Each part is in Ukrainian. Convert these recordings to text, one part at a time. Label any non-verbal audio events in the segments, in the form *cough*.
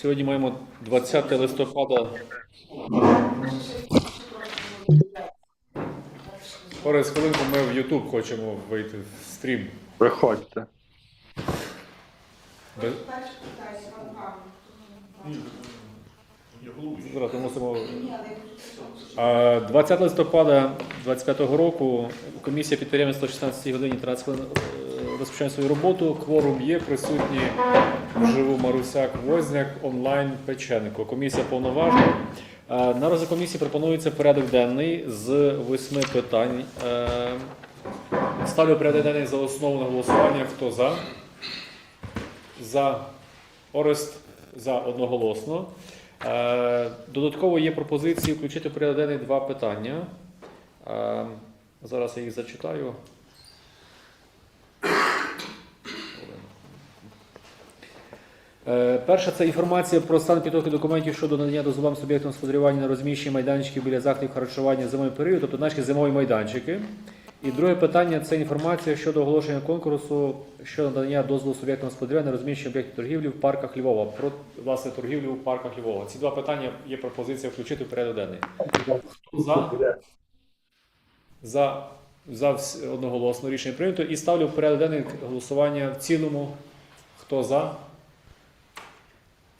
Сьогодні маємо 20 листопада. Орес, хвилинку ми в YouTube хочемо вийти в стрім. Виходьте. Без- Зараз мусимо. А, 20 листопада 25 року комісія підприємництва 16 годині 13 хвилин е, свою роботу. Кворум є, присутні вживу Марусяк, Возняк, онлайн Печенко. Комісія повноважна. Е, На розгляд комісії пропонується порядок денний з восьми питань. Е, Ставлю порядок денний за основу на голосування. Хто за? За Орест за одноголосно. Е, Додатково є пропозиції включити в порядок денний два питання. Зараз я їх зачитаю. Перша це інформація про стан підготовки документів щодо надання дозволам суб'єктам господарювання на розміщення майданчиків біля закладів харчування зимовий період, тобто наші зимові майданчики. І друге питання це інформація щодо оголошення конкурсу щодо надання дозволу суб'єктам господарювання на розміщення об'єктів торгівлі в парках Львова. Про власне торгівлю в парках Львова. Ці два питання є пропозиція включити в порядок денний. Хто за? За, за одноголосно рішення прийнято. І ставлю в порядок денний голосування в цілому. Хто за?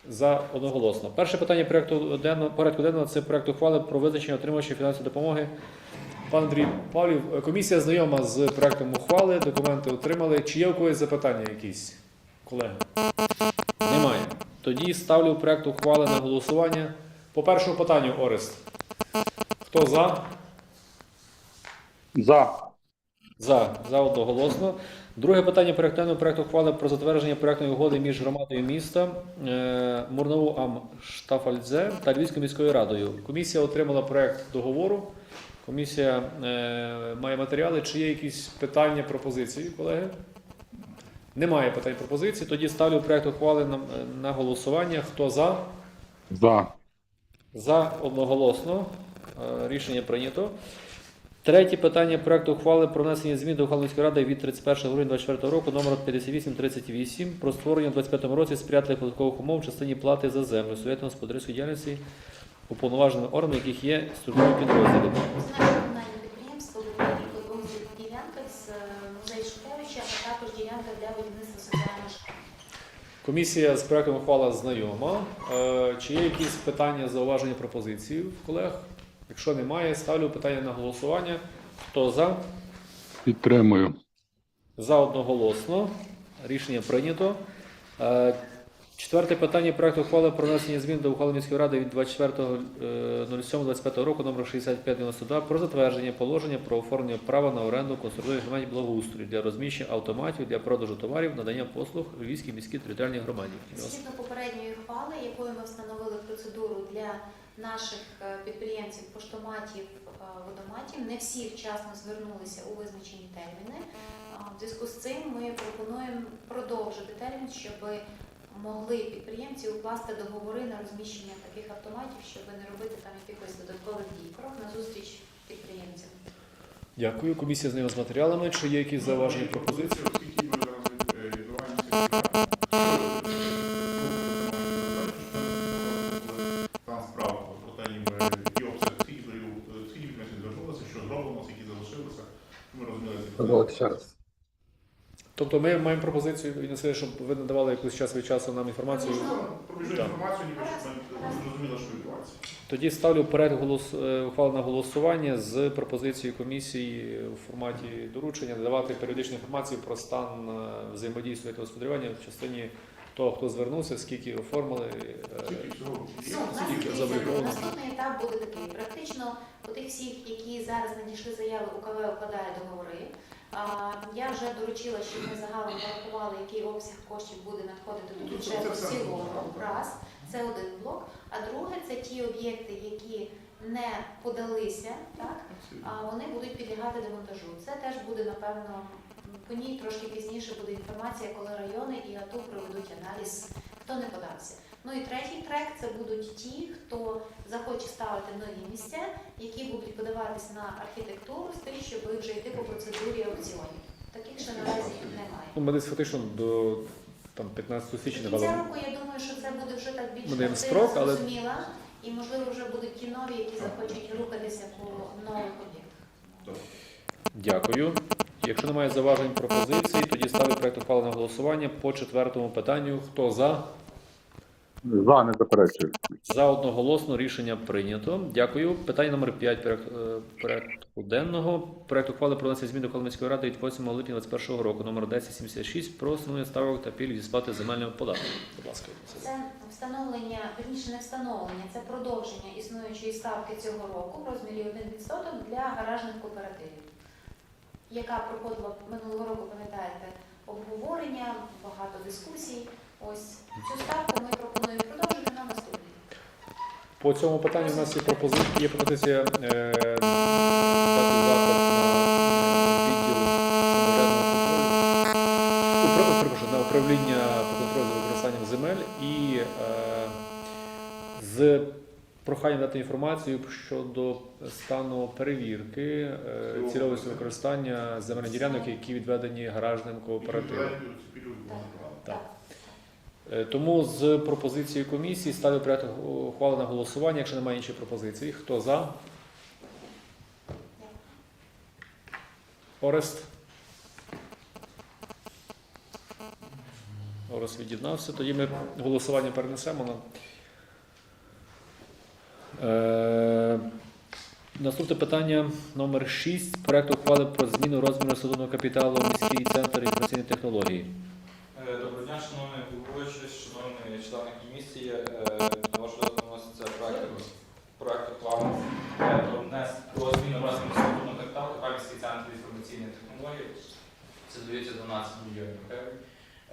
За одноголосно. Перше питання порядку денного, порядку денного це проект ухвали про визначення отримувача фінансової допомоги. Пан Андрій Павлів, комісія знайома з проектом ухвали, документи отримали. Чи є у когось запитання якісь, колеги? Немає. Тоді ставлю проект ухвали на голосування. По першому питанню, Орест. Хто за? За. За, за одноголосно. Друге питання проєктивного проекту ухвали про затвердження проектної угоди між громадою міста е, Мурнау Ам Штафальдзе та Львівською міською радою. Комісія отримала проект договору. Комісія е, має матеріали. Чи є якісь питання, пропозиції, колеги? Немає питань пропозицій. Тоді ставлю проект ухвали на, на голосування. Хто за? За. За одноголосно. Е, Рішення прийнято. Третє питання проекту ухвали про внесення змін до ухвали ради від 31 грудня 2024 року номер 5838 про створення у 2025 році сприятливих податкових умов в частині плати за землю суб'єктом господарської діяльності уповноваженими органами, яких є структурні підрозділи. Комунальне підприємство будівлі ділянках з е, музею Шухевича, а також ділянка для будівництва соціального житла. Комісія з проектом ухвала знайома. Е, Чи є якісь питання, зауваження, пропозиції в колег? Якщо немає, ставлю питання на голосування. Хто за? Підтримую. За одноголосно. Рішення прийнято. Е, Четверте питання проекту ухвали про внесення змін до ухвали міської ради від 24.07.25 року номер 6592 про затвердження положення про оформлення права на оренду конструктивних громаді благоустрою для розміщення автоматів для продажу товарів, надання послуг у Львівській міській територіальній громаді. Згідно попередньої ухвали, якою ми встановили процедуру для наших е, підприємців, поштоматів, е, водоматів, не всі вчасно звернулися у визначені терміни. В зв'язку з цим ми пропонуємо продовжити термін, щоб могли підприємці укласти договори на розміщення таких автоматів, щоб не робити там якихось додаткових дій. Крок на зустріч підприємцям. Дякую. Комісія знайома з матеріалами. Чи є якісь зауваження пропозиції? Ці питання. Тобто ми маємо пропозицію віднесли, щоб ви надавали якийсь час від часу нам інформацію. Пробіжу Так. інформацію, ніби щоб ми зрозуміли, що відбувається. Тоді ставлю перед голос е, ухвалу на голосування з пропозицією комісії у форматі доручення надавати періодичну інформацію про стан е, взаємодії суб'єктів господарювання в частині того, хто звернувся, скільки оформили. е, Скільки всього? Ну, у нас Скільки заблоковано? наступний етап буде такий. Практично у тих всіх, які зараз надійшли заяви, УКВ укладає договори. Я вже доручила, щоб ми загалом порахували, який обсяг коштів буде надходити до бюджету в цілому. Раз, це один блок. А друге, це ті об'єкти, які не подалися, так, а вони будуть підлягати демонтажу. Це теж буде, напевно, по ній трошки пізніше буде інформація, коли райони і АТУ проведуть аналіз, хто не подався. Ну і третій трек це будуть ті, хто захоче ставити нові місця, які будуть подаватись на архітектуру з тим, щоб вже йти по процедурі аукціонів. Таких ще наразі немає. Ну, ми десь фактично до там 15 січня, До кінця року я думаю, що це буде вже так більш картина строк, але- зрозуміла, і можливо вже будуть ті нові, які захочуть рухатися по нових об'єктах. Дякую. Якщо немає заважень пропозицій, тоді ставлю проект ухвали на голосування по четвертому питанню. Хто за? За не заперечую. За одноголосно рішення прийнято. Дякую. Питання номер 5 порядку, е, денного. Проект ухвали про внесення змін до Ухвали ради від 8 липня 2021 року, номер 1076 про встановлення ставок та пільг зі сплати земельного податку. Будь ласка. Це встановлення, верніше не встановлення, це продовження існуючої ставки цього року в розмірі 1% для гаражних кооперативів, яка проходила минулого року, пам'ятаєте, обговорення, багато дискусій. Ось цю ставку ми пропонуємо продовжити на наступний. По цьому питанню у нас є пропозиція, є пропозиція е, дати запит на відділ самоврядного контролю. Упра- перепрошую, на управління по контролю за використанням земель і е, з проханням дати інформацію щодо стану перевірки е, цільовості використання земельних ділянок, які відведені гаражним кооперативом. Брати. Так. Е, Тому з пропозицією комісії ставлю проект ухвали на голосування, якщо немає інших пропозицій. Хто за? Орест? Орест від'єднався. Тоді ми голосування перенесемо. Е, Наступне питання номер 6. Проект ухвали про зміну розміру судового капіталу міський центр інформаційної технології. Е, Доброго дня, шановний члени комісії. Е, На ваш розгляд вноситься проект плану е, про внес- про зміну розміру статутного капіталу Пам'ятський центр інформаційної технології. Це дається 12 мільйонів гривень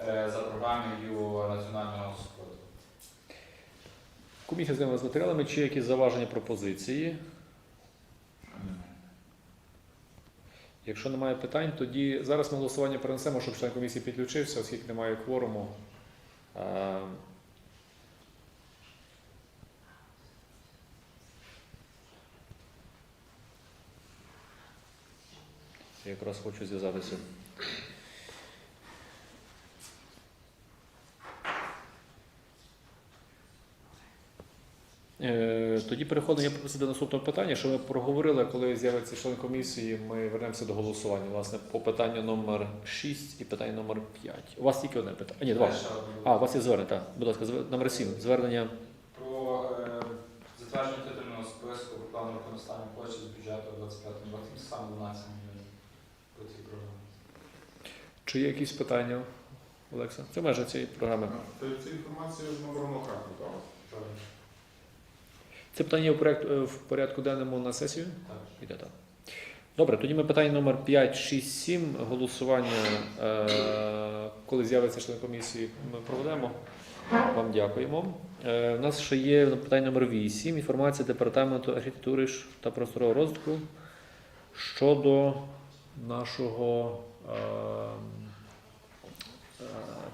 е, за програмою національного спротиву. Комісія з з матеріалами, чи якісь заваження пропозиції? Якщо немає питань, тоді зараз ми голосування перенесемо, щоб член комісії підключився, оскільки немає кворуму. Я якраз хочу зв'язатися. Е, Тоді переходимо я пропозицію до наступного питання, що ми проговорили, коли з'явиться член комісії, ми вернемося до голосування. Власне, по питанню номер 6 і питанню номер 5. У вас тільки одне питання. А, ні, два. А, у вас є звернення, так. Будь ласка, номер 7. Звернення. Про е, затвердження титульного списку плану використання коштів з бюджету 25 році, це саме 12 мільйонів. Чи є якісь питання, Олекса? Це межа цієї програми. Ця інформація з харку, так? Це питання в, проект, е, в порядку денному на сесію? Так. Іде так. Добре, тоді ми питання номер 5, 6, 7. Голосування, е, коли з'явиться член комісії, ми проведемо. Вам дякуємо. Е, у нас ще є питання номер 8. Інформація департаменту архітектури та просторового розвитку щодо нашого е,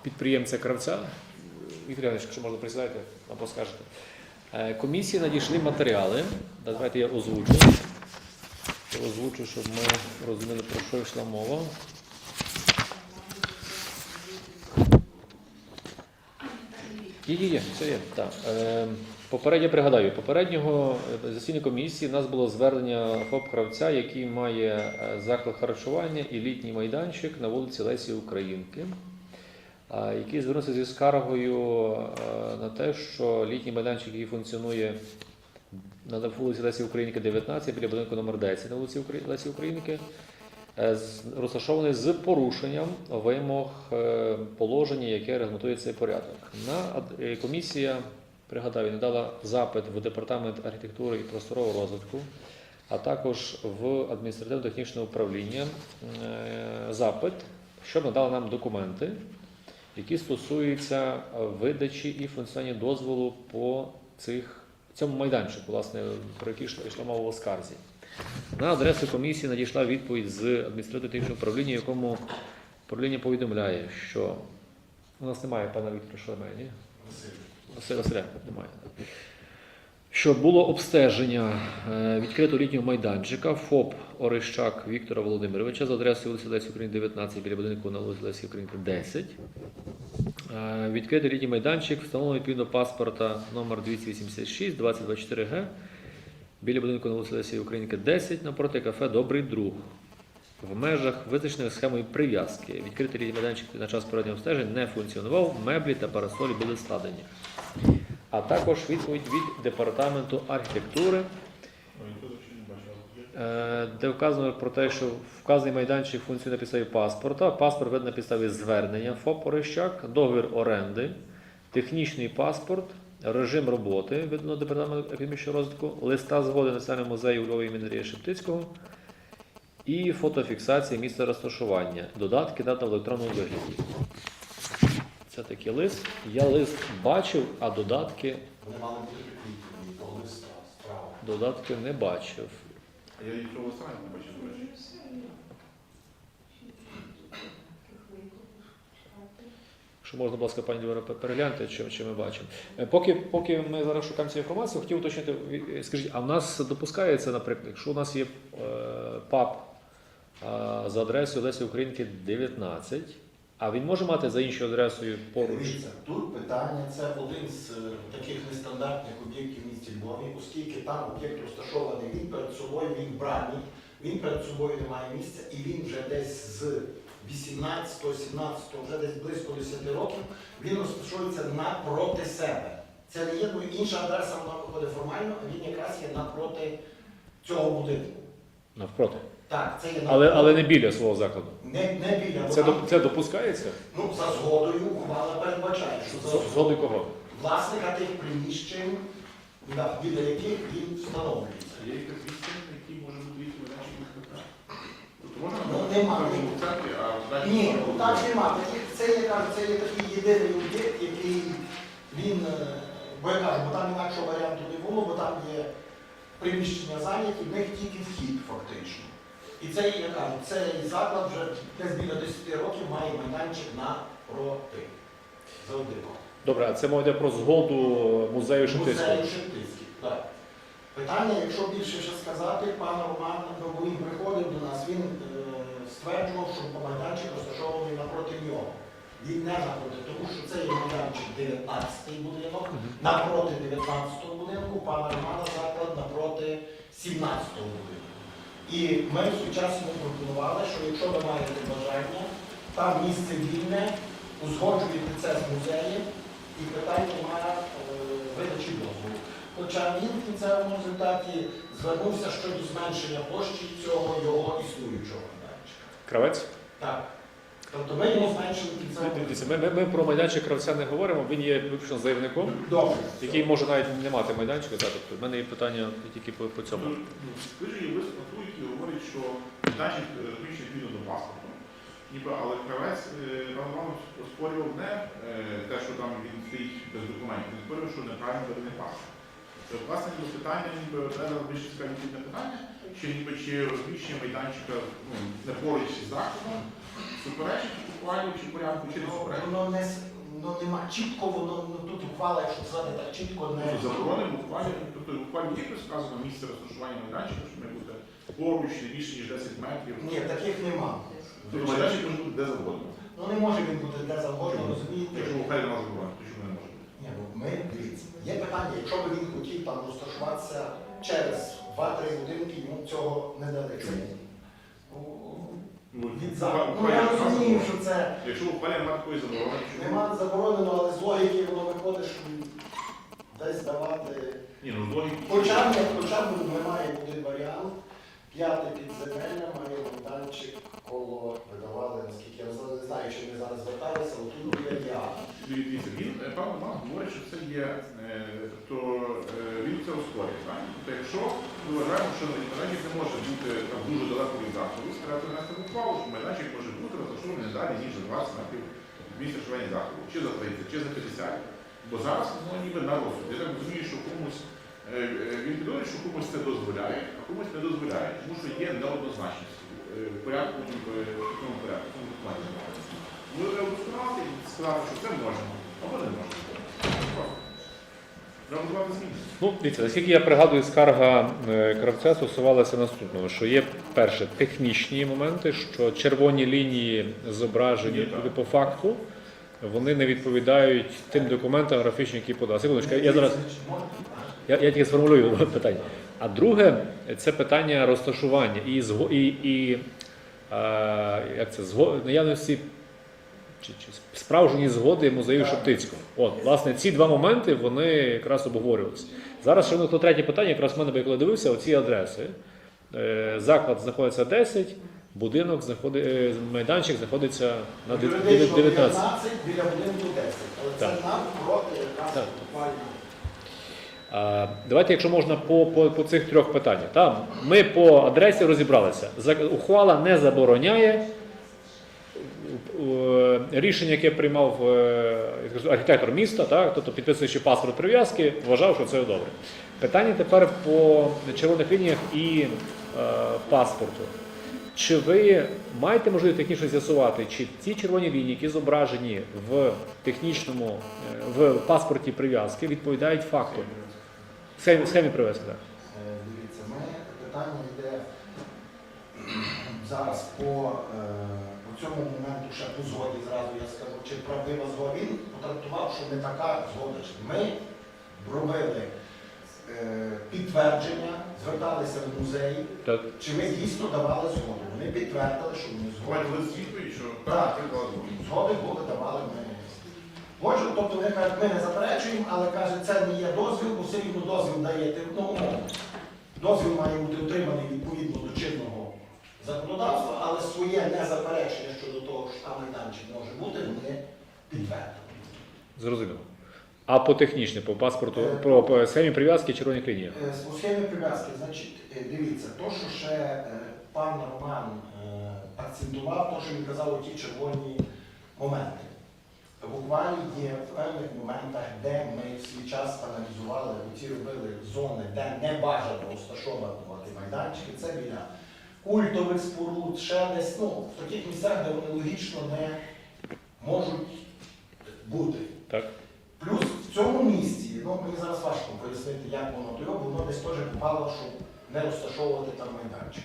підприємця кравця. Віктор Іванович, якщо можна присідайте або скажете. Е, Комісії надійшли матеріали. Давайте я озвучу. Озвучу, щоб ми розуміли, про що йшла мова. Є, є, є, все є. Так. Е, попередньо пригадаю, попереднього е, засідання комісії в нас було звернення ФОП Кравця, який має е, заклад харчування і літній майданчик на вулиці Лесі Українки, який звернувся зі скаргою е, на те, що літній майданчик, який функціонує на вулиці Лесі Українки 19 біля будинку номер 10 на вулиці Лесі Українки, е, розташований з порушенням вимог е, положення, яке регламентує цей порядок. На комісія, пригадаю, надала запит в департамент архітектури і просторового розвитку, а також в адміністративно-технічне управління запит, щоб надали нам документи, які стосуються е, видачі і функціонування дозволу по цих цьому майданчику, власне, про який йшла йшла мова в оскарзі. На адресу комісії надійшла відповідь з адміністративного управління, якому управління повідомляє, що у нас немає пана Віктора Шалемені. Василя Василя немає. Що було обстеження е, відкритого літнього майданчика ФОП Орищак Віктора Володимировича за адресою вулиці Лесі Українки 19 біля будинку на вулиці Лесі Українки 10. Е, Відкритий літній майданчик встановлено відповідно паспорта номер 286 2024 Г біля будинку на вулиці Лесі Українки 10 напроти кафе Добрий друг. В межах визначеної схемою прив'язки відкритий літній майданчик на час переднього обстежень не функціонував, меблі та парасолі були складені. А також відповідь від департаменту архітектури, е, де вказано про те, що вказаний майданчик функціонує на підставі паспорта. Паспорт видно на підставі звернення ФОП Орищак, договір оренди, технічний паспорт, режим роботи видно департаменту економічного розвитку, листа згоди Національного музею у Львові імені Андрія Шептицького і фотофіксація місця розташування, додатки дата в електронному вигляді. Це такий лист. Я лист бачив, а додатки, Вони мали бути прикріплені до листа справа. додатки не бачив. Я нічого останнього не бачив, до речі. Що можна, будь ласка, пані Дівера, перегляньте, чи, чи ми бачимо. Е, Поки, поки ми зараз шукаємо цю інформацію, хотів уточнити, е, скажіть, а в нас допускається, наприклад, якщо у нас є е, ПАП е, за адресою Лесі Українки 19, а він може мати за іншою адресою поруч? Дивіться, тут питання це один з е, таких нестандартних об'єктів в місті Львові, оскільки там об'єкт розташований, він перед собою, він бранний, він перед собою не має місця, і він вже десь з 18-17, вже десь близько 10 років, він розташовується напроти себе. Це не є ну, інша адреса, вона виходить формально, а він якраз є напроти цього будинку. Навпроти. Так, це є Але, але не біля свого закладу. Не, не біля. Це, доп- це допускається? Ну, за згодою ухвала передбачає, що за З- Згоди кого? власника тих приміщень, да, біля яких він встановлюється. Є якась відстань, на якій може бути Тобто можна Ну, нема. першому центрі, а в Ні, ну так нема. Таких, це є, кажу, це є такий єдиний об'єкт, який він, е, бо я кажу, бо там інакшого варіанту не було, бо там є приміщення зайняті, в них тільки вхід фактично. І це, я кажу, цей заклад вже десь біля 10 років має майданчик напроти. За один рік. Добре, а це мова йде про згоду музею Шептицького. Музею Шептицький, так. Питання, якщо більше ще сказати, пан Роман, він приходив до нас, він е, стверджував, що майданчик розташований напроти нього. Він не напроти, тому що це є майданчик 19-й будинок, напроти 19-го будинку, пана Романа заклад напроти 17-го будинку. І ми свій пропонували, що якщо ви маєте бажання, там місце вільне, узгоджуєте це з музеєм, і питання на е, видачі дозволу. Хоча він в кінцевому результаті звернувся щодо зменшення площі цього його існуючого майданчика. Кравець? Так. Тобто ми його зменшили в кінцевому Дивіться, ми, ми, ми про майданчик кравця не говоримо, він є виключно заявником. Добре. який може навіть не мати майданчика. Так, тобто в мене є питання тільки по, по цьому. Ви ж є висновок, який говорить, що майданчик розміщений відповідно до паспорту. Ніби, але кравець е, Пан Іванович оспорював не е, те, що там він стоїть без документів, він спорював, що неправильно ведений паспорт. Тобто, власне, було питання, ніби треба більше цікаві питання, чи ніби чи розміщення майданчика ну, не поруч із закладом, суперечить чи порядку, чи не Ну, суперечить. Воно не ну, нема чітко, воно ну, тут ухвала, якщо сказати так чітко, не Ну, Заборонено ухвалі, тобто ухвалі є сказано місце розташування майданчика, що має бути поруч не більше ніж 10 метрів. Ні, таких нема. Тобто майданчик може бути де завгодно. Ну не може він бути де завгодно, розумієте? Якщо ухвалі може бути, то чому не може? Ні, ну ми дивіться. Є питання, якщо б він хотів там розташуватися через 2-3 будинки, йому цього не дали. Ну, Ну, від закону. Ну я розумію, що це Якщо ухвалі немає такої заборони, чому? нема заборонено, але з логіки воно виходить, що десь давати. Ні, ну з логіки. Хоча б, хоча б ми один варіант. П'яте підземелля має майданчик коло видавали, наскільки я не знаю, чи ми зараз зверталися, отут є я. Дивіться, він, е, пан Роман говорить, що це є, е, то е, він це оспорює, так? Тобто якщо ми вважаємо, що майданчик не може бути там дуже далеко від закладу, треба принести ухвалу, що майданчик може бути розташований далі, ніж за 20 метрів місця вживання закладу, чи за 30, чи за 50. Бо зараз воно ніби на розсуд. Я так розумію, що комусь він підозрює, що комусь це дозволяє, а комусь не дозволяє, тому що є неоднозначність е, в порядку, тому порядку, в тому документі. Ми треба удосконалити і сказати, що це можна, або не можна. Ну, дивіться, наскільки я пригадую, скарга е, кравця стосувалася наступного, що є перше технічні моменти, що червоні лінії зображені так. по факту, вони не відповідають тим документам графічним, які подали. Секундочку, я зараз я, я тільки сформулюю *laughs* питання. А друге, це питання розташування і і, і е, як це зго наявності чи, чи справжньої згоди музею Шептицького. От, власне, ці два моменти вони якраз обговорювалися. Зараз ще виникло третє питання, якраз в мене, коли дивився, оці адреси. Е, Заклад знаходиться 10, будинок знаходить, е, майданчик знаходиться на 19. 19 біля будинку 10. Але Так. це нам проти. А, Давайте, якщо можна, по, по, по цих трьох питаннях. Там ми по адресі розібралися. Ухвала не забороняє. Е, Рішення, яке приймав е, архітектор міста, так, тобто підписуючи паспорт прив'язки, вважав, що це добре. Питання тепер по червоних лініях і е, паспорту. Чи ви маєте можливість технічно з'ясувати, чи ці червоні лінії, які зображені в технічному е, в паспорті прив'язки, відповідають факту? Схемі, схемі прив'язки, так. Е, Дивіться, ми питання йде зараз по, е, по цьому моменту ще по згоді зразу я скажу, чи правдива згода. Він потрактував, що не така згода. Ми робили е, підтвердження, зверталися в музеї, Так. чи ми дійсно давали згоду. Вони підтвердили, що вони Так. так. Згоди були, давали ми. Може, тобто вони кажуть, ми не заперечуємо, але каже, це не є дозвіл, бо все рівно дозвіл даєте одну умову. Дозвіл має бути отриманий відповідно до чинного законодавства, але своє незаперечення щодо того, що там майданчик може бути, вони підтвердили. Зрозуміло. А по технічне, по паспорту, про, по схемі прив'язки червоних лініях. Е, У схемі прив'язки, значить, е, дивіться, то, що ще е, пан Роман е, акцентував, то, що він казав, ті червоні моменти. Ухвалі є в певних моментах, де ми в свій час аналізували, оці робили зони, де не бажано розташовувати майданчики. Це біля культових споруд, ще десь, ну, в таких місцях, де вони логічно не можуть бути. Так. Плюс в цьому місці, ну мені зараз важко пояснити, як воно то воно десь теж попало, щоб не розташовувати там майданчик.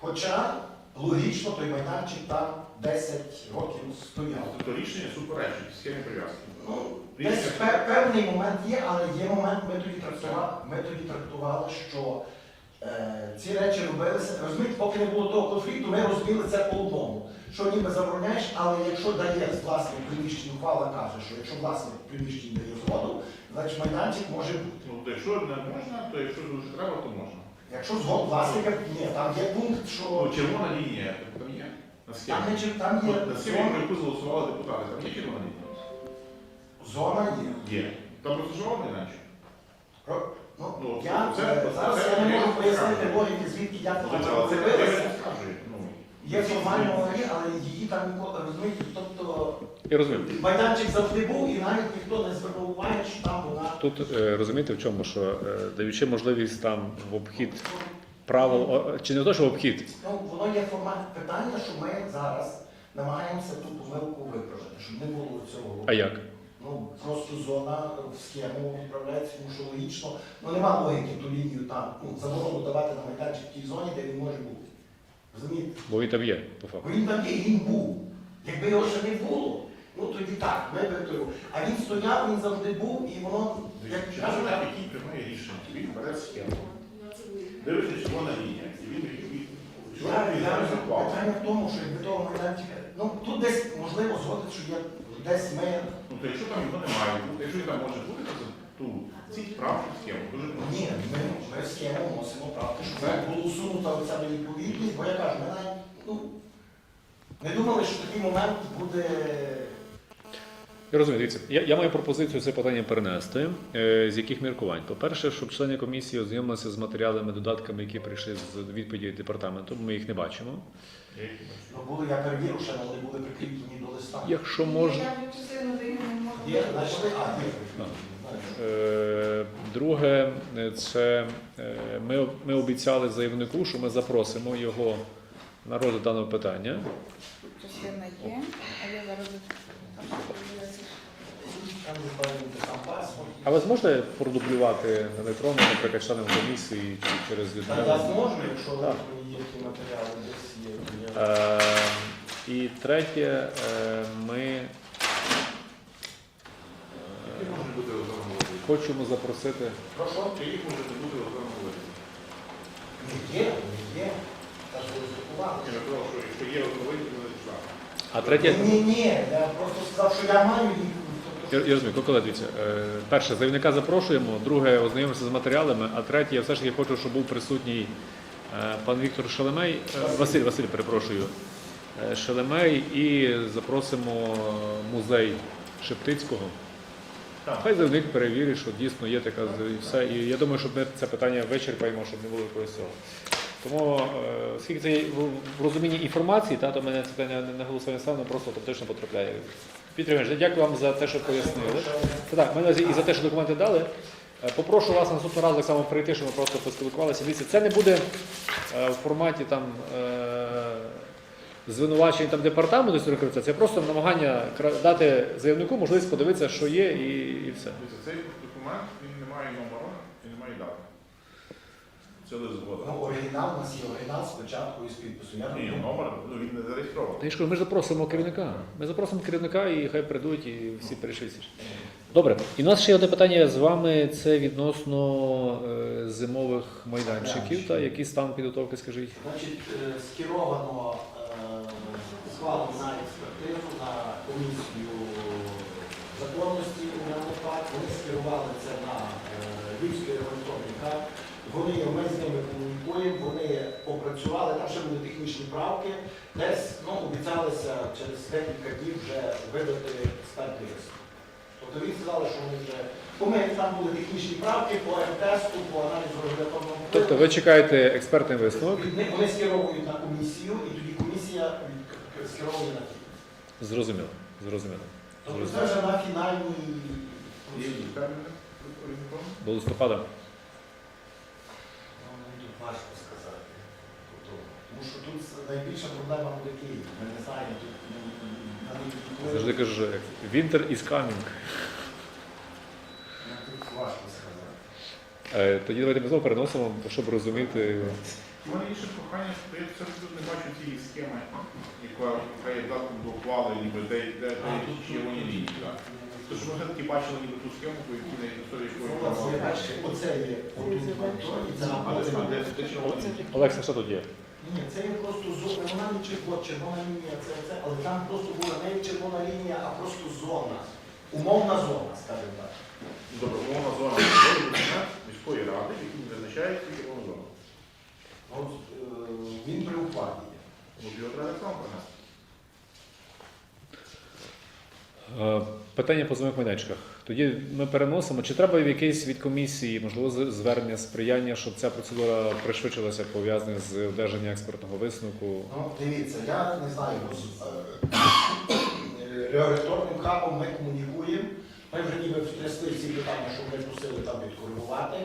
Хоча логічно той майданчик там 10 років стояв. Тобто рішення суперечить схемі прив'язки. Ну, десь пе- певний момент є, але є момент, ми тоді трактували, ми тоді трактували, що е, ці речі робилися. Розумієте, поки не було того конфлікту, ми розбили це по одному. Що ніби забороняєш, але якщо дає з власних приміщень, ухвала каже, що якщо власник приміщень дає згоду, значить майданчик може бути. Ну, то якщо не можна, то якщо дуже треба, то можна. Якщо згод власника, ні, там є пункт, Ну, що червона лінія там є на схемі. там, не, чи- там є На схемі, зона, яку голосували депутати, там є червона лінія? зона є. Є. Там розташований майданчик? Ро- Ну, Ну, я це- е, це- зараз це- я не можу це- пояснити логіки, звідки як Ну, це- це- я ну, Є формально вона є, але її там ніколи розумієте. Тобто Я розумію. майданчик завжди був, і навіть ніхто не звернув уваги, що там вона. Тут е, розумієте в чому, що е, даючи можливість там в обхід правил, о, чи не то, що в обхід, Ну, воно є формат питання, що ми зараз намагаємося ту помилку виправити, щоб не було цього. а як? Ну, просто зона в схему відправляється, тому що логічно. Ну нема логіки ту лінію там, ну, заборону давати на майданчик в тій зоні, де він може бути. Розумієте? Бо він там є, по факту. Бо він там є, він був. Якби його ще не було, ну тоді так, ми то. А він стояв, він завжди був, і воно, як Чи кажуть, може який приймає рішення? Він бере схему. Дивиться, червона лінія. І він він- я, червона зараз заклав. питання в тому, що якби того майданчика, ну тут десь можливо згодить, що є десь ми. Ну, то якщо там його немає, ну, якщо він там може бути, то ту ці правки схему дуже просто. Ні, ми, ми схему вносимо правки, щоб це було усунута оця невідповідність, бо я кажу, ми навіть ну, не думали, що такий момент буде. Я розумію, дивіться, я, я маю пропозицію це питання перенести. Е, з яких міркувань? По-перше, щоб члени комісії ознайомилися з матеріалами, додатками, які прийшли з відповіді департаменту, ми їх не бачимо. Ну, були, я перевірив, ще вони були прикріплені до листа. Якщо можна. Є, знайшли, а, є. Е, Друге, це е, ми, ми обіцяли заявнику, що ми запросимо його на розгляд даного питання. Частина є, а я зараз. не зберігати сам паспорт. А ви зможете продублювати електронно, наприклад, членам комісії чи через відмову? я зможу, якщо є ті матеріали, десь є. Е, і третє, е, ми Які можуть бути розгорнувати? хочемо запросити. Прошу? Які можуть бути розгорнувати? Не є, не є. Та ж ви здивували. Я казав, що якщо є розгорнувати, то не член. А третє, Ні, ні, я просто сказав, що я маю їх. Я, розумію, коли дивіться. Е, перше, заявника запрошуємо, друге, ознайомимося з матеріалами, а третє, я все ж таки хочу, щоб був присутній е, пан Віктор Шелемей, е, Василь, Василь, перепрошую, Шелемей і запросимо музей Шептицького. Хай заявник перевірить, що дійсно є така і все. І я думаю, що ми це питання вичерпаємо, щоб не було якогось цього. Тому, оскільки це є в розумінні інформації, та, то мене це питання не на голосування ставлено, просто автоматично потрапляє. Підтримуєш, дякую вам за те, що пояснили. Так, мене і за те, що документи дали. Е, Попрошу вас наступного разу так само прийти, щоб ми просто поспілкувалися. Дивіться, це не буде е, в форматі там. е, Звинувачень там департаменту історії це просто намагання дати заявнику можливість подивитися, що є, і, і все. Цей документ він не має номера і не має дати. Це лист згода. Ну, оригінал у нас є оригінал спочатку із підпису. Я Ні, думаю, номер, ну він не зареєстрований. Я ж кажу, ми ж запросимо керівника. Ми запросимо керівника і хай прийдуть, і всі перейшлися. Добре, і у нас ще одне питання з вами. Це відносно е, зимових майданчиків, та які стан підготовки, скажіть. Значить, е, скеровано е, схвалу на експертизу на комісію законності у. Вони скерували це на е, КАП. Вони ми з ними комунікуємо, вони опрацювали, там ще були технічні правки. Десь ну, обіцялися через декілька днів вже видати експертний висновок. Тобто він сказали, що вони вже бо ми там були технічні правки по м-тесту, по аналізу регуляторного. Тобто ви чекаєте експертний висновок? Від них Вони скеровують на комісію, і тоді комісія від- скеровує на ті. Зрозуміло. Зрозуміло. Тобто це Зрозуміло. вже на фінальній Є? До листопада. Ну, мені тут важко сказати. Тобто, Тому що тут найбільша проблема буде Київ. Ми не знаємо тут. Завжди кажу, що winter is coming. Ну, Тут важко сказати. Е, Тоді давайте ми знову переносимо, щоб розуміти. У мене ще прохання, що я все ж тут не бачу цієї схеми, яка, яка є додатком до ухвали, ніби де, де, де червоні лінії. так. Тож ми все-таки бачили ніби ту схему, по якій на історії Ну, у нас є, бачите, оце є отут і це А де де червоні лінії? Олекса, що тут є? Ні, це є просто зона, вона не червона, червона лінія, це, це, але там просто була не червона лінія, а просто зона. Умовна зона, скажімо так. Добре, умовна зона *coughs* це документ міської ради, який визначає тільки умовну зону. От, е, він при укладі є. От його треба так принести. Е, Питання по зимових майданчиках. Тоді ми переносимо. Чи треба в якийсь від комісії, можливо, звернення, сприяння, щоб ця процедура пришвидшилася, пов'язана з одержанням експертного висновку? Ну, дивіться, я не знаю, з е, регуляторним хабом ми комунікуємо. Ми вже ніби втрясли всі питання, що ми просили там відкоригувати.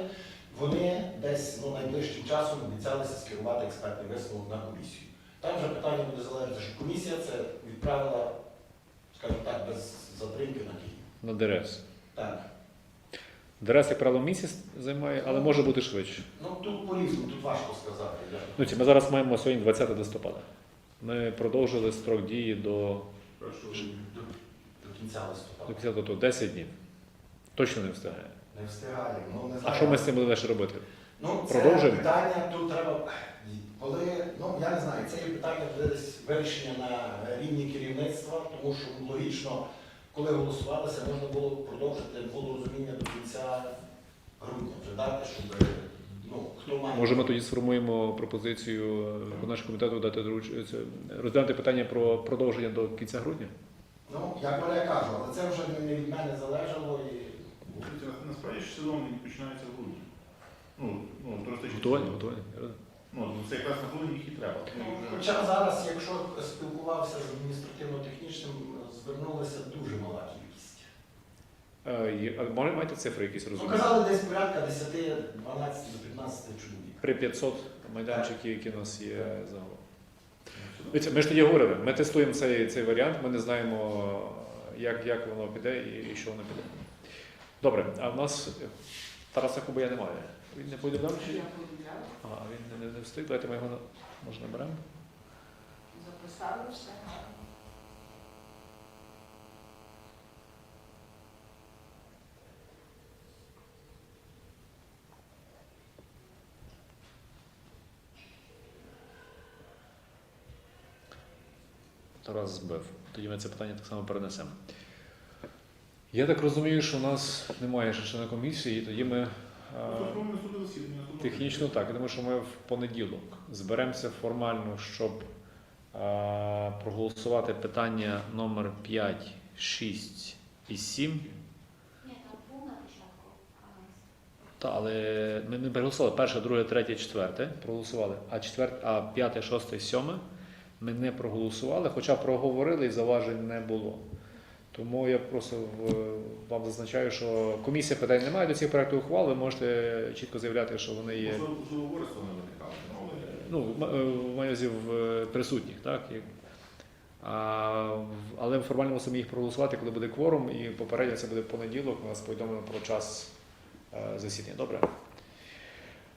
Вони десь ну, найближчим часом обіцялися скерувати експертний висновок на комісію. Там вже питання буде залежати, що комісія це відправила, скажімо так, без затримки на Київ. На ДРС. Так. ДРС, як правило, місяць займає, але може бути швидше. Ну тут по-різному, тут важко сказати. Я- Ну, ці, ми зараз маємо сьогодні 20 листопада. Ми продовжили строк дії до, Прошу. До, до кінця до листопада. кінця тобто 10 днів. Точно не встигає. Не встигаємо. Ну, не А знаю. що ми з цим будемо далі робити? Ну, це Продовжуємо? питання тут треба. Коли, ну я не знаю, це є питання буде десь вирішення на рівні керівництва, тому що логічно, коли голосувалося, можна було продовжити було розуміння до кінця грудня вже щоб ну хто має Може, ми тоді сформуємо пропозицію е, виконавчого комітету дати розглянути питання про продовження до кінця грудня? Ну, як Оля кажу, але це вже не від мене залежало і Насправді ж сезон починається в грудні. Ну, ну, туристичний Готування, готування. Ну, це якраз на грудні їх і треба. Ну, Ну, вже- Хоча зараз, якщо спілкувався з адміністративно-технічним, звернулася дуже мала кількість. Е, А може маєте цифри якісь Ну, розуміти? казали десь порядка 10, 12 до 15 чоловік. При 500 майданчиків, які у нас є загалом. Дивіться, Ми ж тоді говорили, ми тестуємо цей, цей варіант, ми не знаємо, як, як воно піде і, і що воно піде. Добре, а в нас е, Тараса Кубая немає. Він не повідомляв? чи- А, він не, не, не встиг. Давайте ми його на- може наберемо. записали все. Тарас збив. Тоді ми це питання так само перенесемо. Я так розумію, що у нас немає ще члена комісії, тоді ми. Технічно так. Я думаю, що ми в понеділок зберемося формально, щоб проголосувати питання номер 5, 6 і 7. Ні, там був на початку. Та, але ми не проголосували перше, друге, третє, четверте. Проголосували. А четверте, а п'яте, шосте, сьоме ми не проголосували, хоча проговорили і зауважень не було. Тому я просто вам зазначаю, що комісія питань немає до цих проєктів ухвал. Ви можете чітко заявляти, що вони є. Ну, але Ну, в м- е, е, присутніх, так? А, але в формальному самі їх проголосувати, коли буде кворум, і попередньо це буде понеділок, у нас повідомлено про час е, засідання. Добре.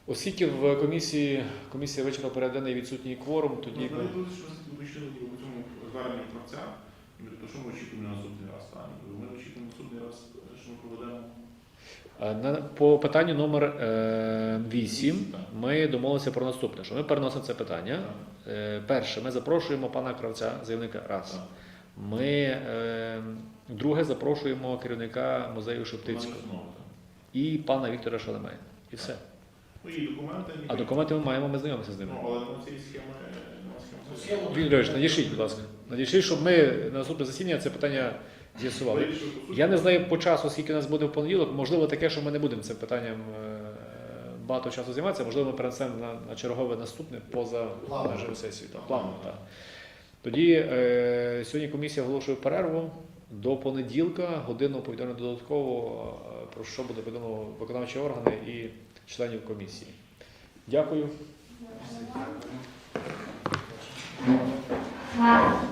Оскільки в комісії комісія вечора переданий відсутній кворум, тоді Ну, ми, що вийшли цьому зверненні правця, і то, що ми очікуємо на наступний раз. Ми очікуємо наступний раз, що ми проведемо. Е, по питанню номер 8 ми домовилися про наступне, що ми переносимо це питання. Е, Перше, ми запрошуємо пана кравця, заявника раз. Ми е, друге запрошуємо керівника музею Шептицького і пана Віктора Шалемея. І все. Ну. А документи ми маємо, ми знайомимося з ними. Ну, але на цій нема схеми. Львович, надішліть, будь ласка. Надішліть, щоб ми на наступне засідання це питання з'ясували. Я не знаю по часу, скільки у нас буде в понеділок. Можливо, таке, що ми не будемо цим питанням е, багато часу займатися. Можливо, ми перенесемо на, на чергове наступне поза межами сесії. Так, плавно, так. Тоді е, сьогодні комісія оголошує перерву. До понеділка годину повідомлено додатково, е, про що буде повідомлено виконавчі органи і членів комісії. Дякую. Дякую. 嗯妈